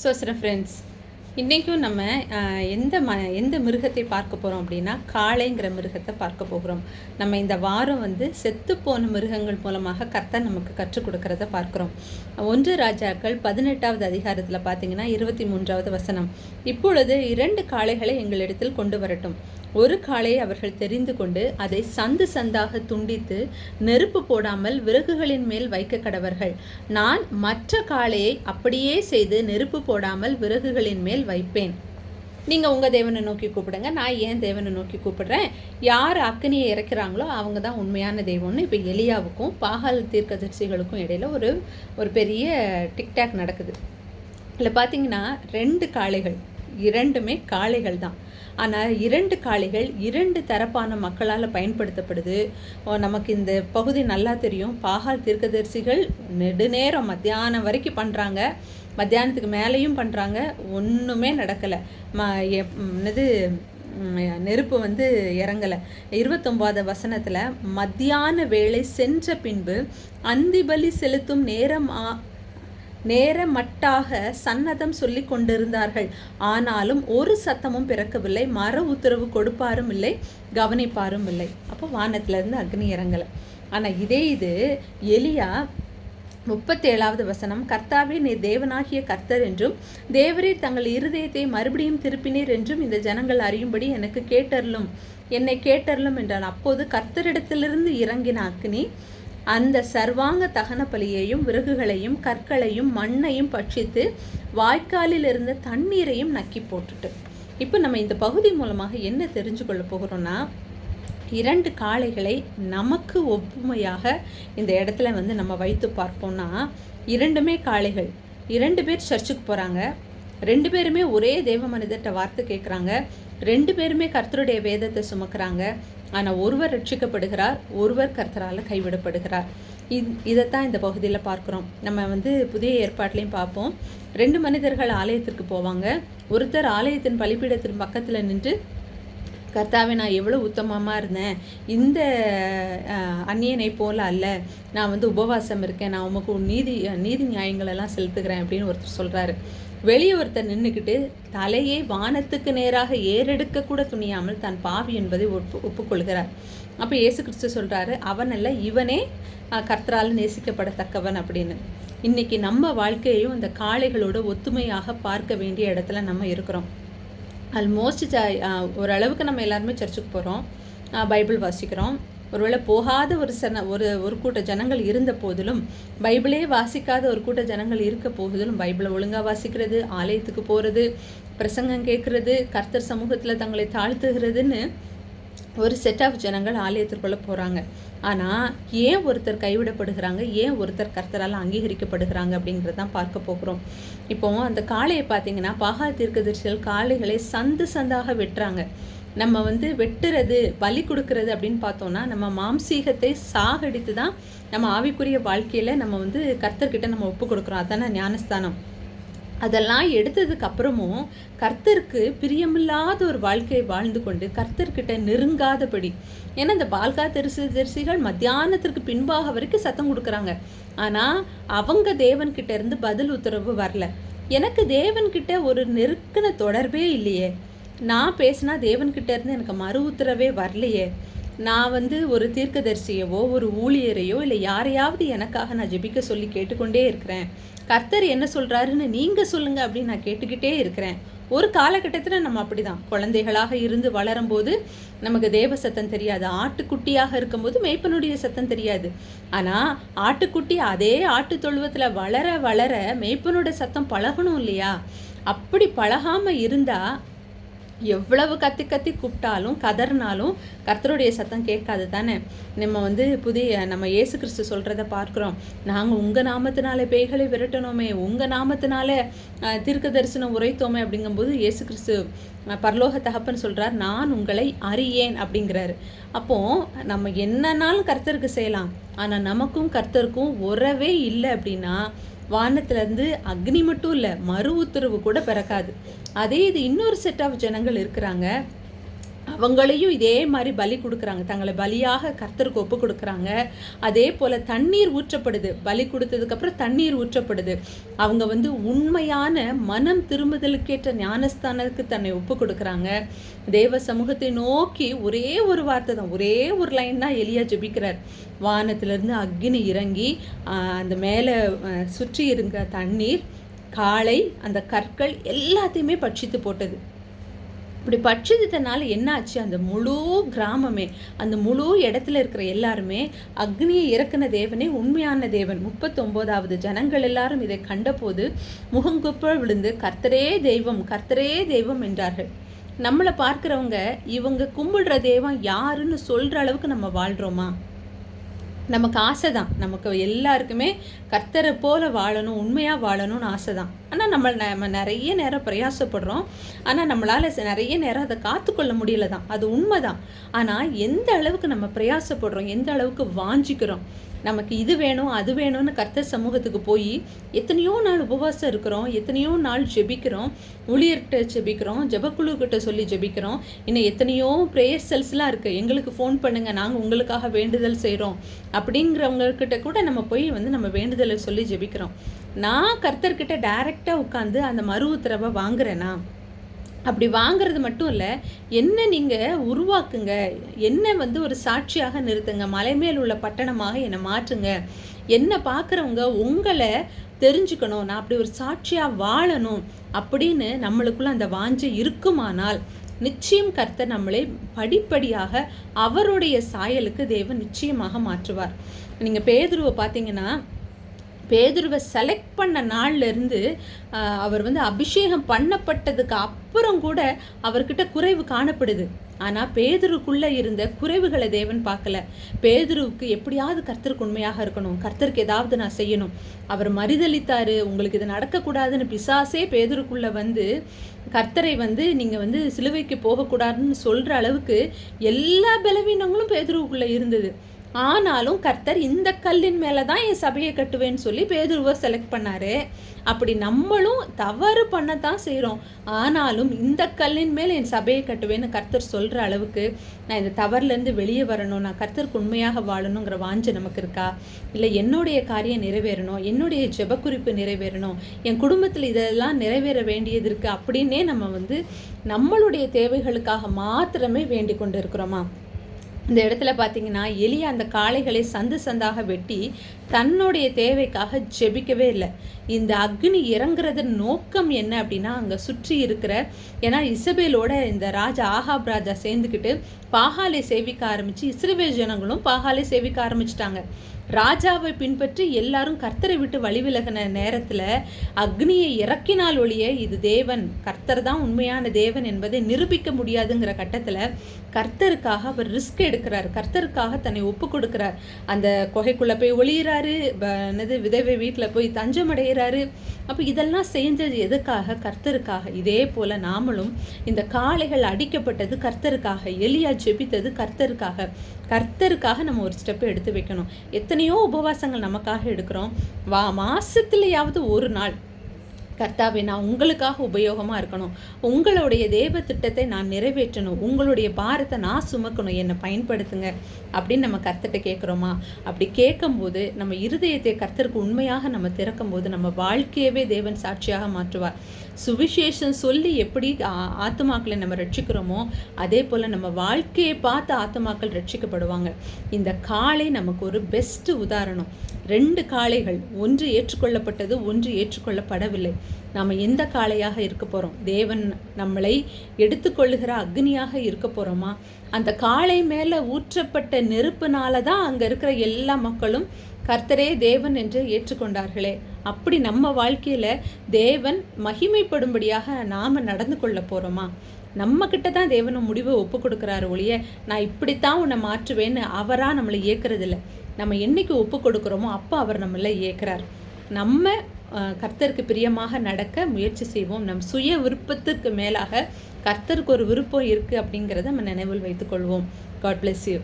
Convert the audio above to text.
சோசரம் friends இன்றைக்கும் நம்ம எந்த ம எந்த மிருகத்தை பார்க்க போகிறோம் அப்படின்னா காளைங்கிற மிருகத்தை பார்க்க போகிறோம். நம்ம இந்த வாரம் வந்து செத்துப்போன மிருகங்கள் மூலமாக கர்த்தர் நமக்கு கற்றுக் கொடுக்கறத பார்க்குறோம். ஒன்று ராஜாக்கள் பதினெட்டாவது அதிகாரத்தில் பார்த்தீங்கன்னா இருபத்தி மூன்றாவது வசனம். இப்பொழுது இரண்டு காளைகளை எங்களிடத்தில் கொண்டு வரட்டும். ஒரு காளையை அவர்கள் தெரிந்து கொண்டு அதை சந்து சந்தாக துண்டித்து நெருப்பு போடாமல் விறகுகளின் மேல் வைக்க கடவர்கள். நான் மற்ற காளையை அப்படியே செய்து நெருப்பு போடாமல் விறகுகளின் மேல் வைப்பேன். நீங்கள் உங்கள் தேவனை நோக்கி கூப்பிடுங்க. நான் ஏன் தேவனை நோக்கி கூப்பிடுறேன்? யார் அக்கனியை இறக்குறாங்களோ அவங்க தான் உண்மையான தெய்வம்னு இப்போ எலியாவுக்கும் பாகால் தீர்க்கதரிசிகளுக்கும் இடையில ஒரு ஒரு பெரிய டிக்டாக் நடக்குது. இதில் பார்த்தீங்கன்னா ரெண்டு காளைகள். இரண்டுமே காளைகள் தான். ஆனால் இரண்டு காளைகள் இரண்டு தரப்பான மக்களால் பயன்படுத்தப்படுது. ஓ, நமக்கு இந்த பகுதி நல்லா தெரியும். பாகால் தீர்க்கதரிசிகள் நெடுநேரம் மத்தியானம் வரைக்கும் பண்ணுறாங்க மத்தியானத்துக்கு மேலேயும் பண்ணுறாங்க ஒன்றுமே நடக்கலை. ம என்னது நெருப்பு வந்து இறங்கலை. இருபத்தொம்போது வசனத்தில் மத்தியான வேலை சென்ற பின்பு அந்திபலி செலுத்தும் நேரம் நேரமட்டாக சன்னதம் சொல்லி கொண்டிருந்தார்கள். ஆனாலும் ஒரு சத்தமும் பிறக்கவில்லை. மர உத்தரவு கொடுப்பாரும் இல்லை கவனிப்பாரும் இல்லை. அப்போ வானத்திலிருந்து அக்னி இறங்கலை. ஆனால் இதே இது எலியா முப்பத்தேழாவது வசனம் கர்த்தாவே நீர் தேவனாகிய கர்த்தர் என்றும் தேவரே தங்கள் இருதயத்தை மறுபடியும் திருப்பினீர் என்றும் இந்த ஜனங்கள் அறியும்படி எனக்கு கேட்டருளும். என்னை கேட்டருளும் என்றான். அப்போது கர்த்தரிடத்திலிருந்து இறங்கின அக்னி அந்த சர்வாங்க தகன பலியையும் விறகுகளையும் கற்களையும் மண்ணையும் பட்சித்து வாய்க்காலில் இருந்த தண்ணீரையும் நக்கி போட்டுட்டு. இப்போ நம்ம இந்த பகுதி மூலமாக என்ன தெரிஞ்சு கொள்ள போகிறோம்னா இரண்டு காளைகளை நமக்கு ஒப்புமையாக இந்த இடத்துல வந்து நம்ம வைத்து பார்ப்போம்னா இரண்டுமே காளைகள். இரண்டு பேர் சர்ச்சுக்கு போகிறாங்க ரெண்டு பேருமே ஒரே தேவ மனிதர்கிட்ட வார்த்தை கேட்குறாங்க ரெண்டு பேருமே கர்த்தருடைய வேதத்தை சுமக்கிறாங்க. ஆனால் ஒருவர் ரட்சிக்கப்படுகிறார் ஒருவர் கர்த்தரால் கைவிடப்படுகிறார். இது இதைத்தான் இந்த பகுதியில் பார்க்குறோம். நம்ம வந்து புதிய ஏற்பாட்லேயும் பார்ப்போம். ரெண்டு மனிதர்கள் ஆலயத்திற்கு போவாங்க. ஒருத்தர் ஆலயத்தின் பலிப்பீடத்தின் பக்கத்தில் நின்று கர்த்தாவே நான் எவ்வளோ உத்தமமாக இருந்தேன். இந்த அந்நியனை போல அல்ல. நான் வந்து உபவாசம் இருக்கேன். நான் உமக்கு நீதி நீதி நியாயங்களெல்லாம் செலுத்துகிறேன் அப்படின்னு ஒருத்தர் சொல்கிறாரு வெளியே ஒருத்தர் நின்றுக்கிட்டு தலையை வானத்துக்கு நேராக ஏறெடுக்க கூட துணியாமல் தான் பாவி என்பதை ஒப்பு ஒப்புக்கொள்கிறார். அப்போ இயேசு கிறிஸ்து சொல்கிறாரு அவனல்ல இவனே கர்த்தரால் நேசிக்கப்படத்தக்கவன் அப்படின்னு. இன்னைக்கு நம்ம வாழ்க்கையையும் இந்த காளைகளோட ஒத்துமையாக பார்க்க வேண்டிய இடத்துல நம்ம இருக்கிறோம். ஆல்மோஸ்ட் ச ஓரளவுக்கு நம்ம எல்லாருமே சர்ச்சுக்கு போகிறோம் பைபிள் வாசிக்கிறோம். ஒருவேளை போகாத ஒரு சன ஒரு ஒரு கூட்ட ஜனங்கள் இருந்த போதிலும் பைபிளே வாசிக்காத ஒரு கூட்ட ஜனங்கள் இருக்க போதிலும் பைபிளை ஒழுங்காக வாசிக்கிறது ஆலயத்துக்கு போகிறது பிரசங்கம் கேட்குறது கர்த்தர் சமூகத்தில் தங்களை தாழ்த்துகிறதுன்னு ஒரு செட் ஆஃப் ஜனங்கள் ஆலயத்திற்குள்ளே போகிறாங்க ஆனால் ஏன் ஒருத்தர் கைவிடப்படுகிறாங்க? ஏன் ஒருத்தர் கர்த்தரால் அங்கீகரிக்கப்படுகிறாங்க அப்படிங்கிறது தான் பார்க்க போகிறோம். இப்போ அந்த காளையை பார்த்தீங்கன்னா பாகால் தீர்க்கதரிசிகள் காளைகளை சந்து சந்தாக வெட்டுறாங்க. நம்ம வந்து வெட்டுறது பலி கொடுக்கறது அப்படின்னு பார்த்தோம்னா நம்ம மாம்சீகத்தை சாகடித்து தான் நம்ம ஆவிக்குரிய வாழ்க்கையில் நம்ம வந்து கர்த்தர்கிட்ட நம்ம ஒப்பு கொடுக்குறோம். அதானே ஞானஸ்தானம். அதெல்லாம் எடுத்ததுக்கு அப்புறமும் கர்த்தருக்கு பிரியமில்லாத ஒரு வாழ்க்கையை வாழ்ந்து கொண்டு கர்த்தர்கிட்ட நெருங்காதபடி. ஏன்னா இந்த பால்கா தரிசு தரிசிகள் மத்தியானத்திற்கு பின்பாக வரைக்கும் சத்தம் கொடுக்குறாங்க. ஆனால் அவங்க தேவன்கிட்ட இருந்து பதில் உத்தரவு வரல. எனக்கு தேவன்கிட்ட ஒரு நெருக்கின தொடர்பே இல்லையே. நான் பேசினா தேவன்கிட்ட இருந்து எனக்கு மறு உத்தரவே வரலையே. நான் வந்து ஒரு தீர்க்கதரிசியவோ ஒரு ஊழியரையோ இல்லை யாரையாவது எனக்காக நான் ஜெபிக்க சொல்லி கேட்டுக்கொண்டே இருக்கிறேன். கர்த்தர் என்ன சொல்கிறாருன்னு நீங்கள் சொல்லுங்கள் அப்படின்னு நான் கேட்டுக்கிட்டே இருக்கிறேன். ஒரு காலகட்டத்தில் நம்ம அப்படிதான். குழந்தைகளாக இருந்து வளரும்போது நமக்கு தேவ சத்தம் தெரியாது. ஆட்டுக்குட்டியாக இருக்கும்போது மேய்ப்பனுடைய சத்தம் தெரியாது. ஆனால் ஆட்டுக்குட்டி அதே ஆட்டு தொழுவத்தில் வளர வளர மேய்ப்பனோட சத்தம் பழகணும் இல்லையா? அப்படி பழகாம இருந்தால் எவ்வளவு கத்தி கத்தி கூப்பிட்டாலும் கதறினாலும் கர்த்தருடைய சத்தம் கேட்காது தானே நம்ம வந்து புதிய நம்ம இயேசு கிறிஸ்து சொல்கிறத பார்க்குறோம். நாங்கள் உங்கள் நாமத்தினால பேய்களை விரட்டணுமே உங்கள் நாமத்தினால தீர்க்க தரிசனம் உரைத்தோமே அப்படிங்கும்போது இயேசு கிறிஸ்து பரலோக தகப்பன் சொல்கிறார் நான் உங்களை அறியேன் அப்படிங்கிறாரு. அப்போது நம்ம என்னன்னாலும் கர்த்தருக்கு செய்யலாம். ஆனால் நமக்கும் கர்த்தருக்கும் உறவே இல்லை அப்படின்னா வானத்திலேருந்து அக்னி மட்டும் இல்லை மறு உத்தரவு கூட பிறக்காது. அதே இது இன்னொரு செட் ஆஃப் ஜனங்கள் இருக்கிறாங்க. அவங்களையும் இதே மாதிரி பலி கொடுக்குறாங்க. தங்களை பலியாக கர்த்தருக்கு ஒப்பு கொடுக்குறாங்க. அதே போல் தண்ணீர் ஊற்றப்படுது. பலி கொடுத்ததுக்கப்புறம் தண்ணீர் ஊற்றப்படுது. அவங்க வந்து உண்மையான மனம் திரும்புதலுக்கேற்ற ஞானஸ்தானத்துக்கு தன்னை ஒப்பு கொடுக்குறாங்க. தேவ சமூகத்தை நோக்கி ஒரே ஒரு வார்த்தை தான். ஒரே ஒரு லைன் தான் எலியா ஜெபிக்கிறார். வானத்திலிருந்து அக்னி இறங்கி அந்த மேலே சுற்றி இருங்க தண்ணீர் காளை அந்த கற்கள் எல்லாத்தையுமே பட்சித்து போட்டது. இப்படி பட்சிதத்தினால என்னாச்சு? அந்த முழு கிராமமே அந்த முழு இடத்துல இருக்கிற எல்லாருமே அக்னியை இறக்குன தேவனே உண்மையான தேவன். முப்பத்தொம்போதாவது ஜனங்கள் எல்லாரும் இதை கண்டபோது முகங்குப்ப விழுந்து கர்த்தரே தெய்வம் கர்த்தரே தெய்வம் என்றார்கள். நம்மளை பார்க்குறவங்க இவங்க கும்பிடுற தெய்வம் யாருன்னு சொல்கிற அளவுக்கு நம்ம வாழ்கிறோமா நமக்கு ஆசை தான் நமக்கு எல்லாருக்குமே கர்த்தரை போல் வாழணும் உண்மையாக வாழணும்னு ஆசை தான் ஆனால் நம்ம நம்ம நிறைய நேரம் பிரயாசப்படுறோம். ஆனால் நம்மளால் நிறைய நேரம் அதை காத்துக்கொள்ள முடியல தான் அது உண்மை தான் ஆனால் எந்த அளவுக்கு நம்ம பிரயாசப்படுறோம் எந்த அளவுக்கு வாஞ்சிக்கிறோம் நமக்கு இது வேணும் அது வேணும்னு கர்த்தர் சமூகத்துக்கு போய் எத்தனையோ நாள் உபவாசம் இருக்கிறோம் எத்தனையோ நாள் ஜெபிக்கிறோம் ஊழியர்கிட்ட ஜெபிக்கிறோம் ஜபக்குழுக்கிட்ட சொல்லி ஜெபிக்கிறோம். இன்னும் எத்தனையோ ப்ரேயர் செல்ஸ்லாம் இருக்குது எங்களுக்கு ஃபோன் பண்ணுங்கள் நாங்கள் உங்களுக்காக வேண்டுதல் செய்கிறோம் அப்படிங்கிறவங்கக்கிட்ட கூட நம்ம போய் வந்து நம்ம வேண்டுதலை சொல்லி ஜெபிக்கிறோம். நான் கர்த்தர்கிட்ட டைரெக்டாக உட்காந்து அந்த மறு உத்தரவை வாங்குறேன்னா அப்படி வாங்குறது மட்டும் இல்லை என்ன நீங்கள் உருவாக்குங்க என்ன வந்து ஒரு சாட்சியாக நிறுத்துங்க மலை மேல் உள்ள பட்டணமாக என்னை மாற்றுங்க என்ன பார்க்குறவங்க உங்களை தெரிஞ்சுக்கணும் நான் அப்படி ஒரு சாட்சியாக வாழணும் அப்படின்னு நம்மளுக்குள்ள அந்த வாஞ்சை இருக்குமானால் நிச்சயம் கர்த்தர் நம்மளை படிப்படியாக அவருடைய சாயலுக்கு தேவன் நிச்சயமாக மாற்றுவார். நீங்கள் பேதுருவை பார்த்தீங்கன்னா பேதுருவை செலக்ட் பண்ண நாள்லேருந்து அவர் வந்து அபிஷேகம் பண்ணப்பட்டதுக்கு அப்புறம் கூட அவர்கிட்ட குறைவு காணப்படுது. ஆனால் பேதுருக்குள்ளே இருந்த குறைவுகளை தேவன் பார்க்கல. பேதுருவுக்கு எப்படியாவது கர்த்தருக்கு உண்மையாக இருக்கணும். கர்த்தருக்கு ஏதாவது நான் செய்யணும். அவர் மறுதளித்தார் உங்களுக்கு இது நடக்கக்கூடாதுன்னு பிசாசே பேதுருக்குள்ளே வந்து கர்த்தரை வந்து நீங்கள் வந்து சிலுவைக்கு போகக்கூடாதுன்னு சொல்கிற அளவுக்கு எல்லா பலவீனங்களும் பேதுருவுக்குள்ளே இருந்தது. ஆனாலும் கர்த்தர் இந்த கல்லின் மேலே தான் என் சபையை கட்டுவேன்னு சொல்லி பேதுருவை செலக்ட் பண்ணாரு. அப்படி நம்மளும் தவறு பண்ணத்தான் செய்கிறோம் ஆனாலும் இந்த கல்லின் மேலே என் சபையை கட்டுவேன்னு கர்த்தர் சொல்கிற அளவுக்கு நான் இந்த தவறுலேருந்து வெளியே வரணும். நான் கர்த்தருக்கு உண்மையாக வாழணுங்கிற வாஞ்சை நமக்கு இருக்கா? இல்லை என்னுடைய காரியம் நிறைவேறணும்? என்னுடைய ஜெபக்குறிப்பு நிறைவேறணும்? என் குடும்பத்தில் இதெல்லாம் நிறைவேற வேண்டியது இருக்குது அப்படின்னே நம்ம வந்து நம்மளுடைய தேவைகளுக்காக மாத்திரமே வேண்டிக் கொண்டு இருக்கிறோமா? இந்த இடத்துல பார்த்தீங்கன்னா எலி அந்த காளைகளை சந்து சந்தாக வெட்டி தன்னுடைய தேவைக்காக ஜெபிக்கவே இல்லை. இந்த அக்னி இறங்குறது நோக்கம் என்ன அப்படின்னா அங்கே சுற்றி இருக்கிற ஏன்னா இசபேலோட இந்த ராஜா ஆஹாப் ராஜா சேர்ந்துக்கிட்டு பாகாலை சேவிக்க ஆரம்பித்து இஸ்ரேல் ஜனங்களும் பாகாலை சேவிக்க ஆரம்பிச்சிட்டாங்க. ராஜாவை பின்பற்றி எல்லாரும் கர்த்தரை விட்டு வழிவிலகின நேரத்தில் அக்னியை இறக்கினால் ஒழிய இது தேவன் கர்த்தர் தான் உண்மையான தேவன் என்பதை நிரூபிக்க முடியாதுங்கிற கட்டத்தில் கர்த்தருக்காக அவர் ரிஸ்க் எடுக்கிறார். கர்த்தருக்காக தன்னை ஒப்பு கொடுக்கிறார். அந்த குகைக்குள்ளே போய் ஒளியிறாரு என்னது விதவை வீட்டில் போய் தஞ்சம் அடைகிறாரு அப்போ இதெல்லாம் செஞ்சது எதுக்காக? கர்த்தருக்காக. இதே போல் நாமளும் இந்த காளைகள் அடிக்கப்பட்டது கர்த்தருக்காக எலியா ஜெபித்தது கர்த்தருக்காக. கர்த்தருக்காக நம்ம ஒரு ஸ்டெப் எடுத்து வைக்கணும். எத்தனையோ உபவாசங்கள் நமக்காக எடுக்கிறோம். வா மாதத்துலையாவது ஒரு நாள் கர்த்தாவே நான் உங்களுக்காக உபயோகமாக இருக்கணும். உங்களுடைய தேவ திட்டத்தை நான் நிறைவேற்றணும். உங்களுடைய பாரத்தை நான் சுமக்கணும். என்னை பயன்படுத்துங்க அப்படின்னு நம்ம கர்த்தட்ட கேட்குறோமா அப்படி கேட்கும்போது நம்ம இருதயத்தை கர்த்தருக்கு உண்மையாக நம்ம திறக்கும் போது நம்ம வாழ்க்கையவே தேவன் சாட்சியாக மாற்றுவார். சுவிசேஷம் சொல்லி எப்படி ஆத்துமாக்களை நம்ம ரட்சிக்கிறோமோ அதே போல் நம்ம வாழ்க்கையை பார்த்து ஆத்துமாக்கள் ரட்சிக்கப்படுவாங்க. இந்த காளை நமக்கு ஒரு பெஸ்ட் உதாரணம். ரெண்டு காளைகள். ஒன்று ஏற்றுக்கொள்ளப்பட்டது ஒன்று ஏற்றுக்கொள்ளப்படவில்லை. நாம் எந்த காளையாக இருக்க போகிறோம் தேவன் நம்மளை எடுத்துக்கொள்ளுகிற அக்னியாக இருக்க போகிறோமா அந்த காளை மேலே ஊற்றப்பட்ட நெருப்புனால தான் அங்கே இருக்கிற எல்லா மக்களும் கர்த்தரே தேவன் என்று ஏற்றுக்கொண்டார்களே. அப்படி நம்ம வாழ்க்கையில் தேவன் மகிமைப்படும்படியாக நாம் நடந்து கொள்ள போகிறோமா நம்ம கிட்ட தான் தேவனை முடிவை ஒப்பு கொடுக்குறாரு ஒழிய நான் இப்படித்தான் உன்னை மாற்றுவேன்னு அவராக நம்மளை இயக்கிறதில்ல நம்ம என்னைக்கு ஒப்பு கொடுக்குறோமோ அப்போ அவர் நம்மளை இயக்கிறார் நம்ம கர்த்தருக்கு பிரியமாக நடக்க முயற்சி செய்வோம். நம் சுய விருப்பத்துக்கு மேலாக கர்த்தருக்கு ஒரு விருப்பம் இருக்குது அப்படிங்கிறத நம்ம நினைவில் வைத்துக்கொள்வோம். God bless you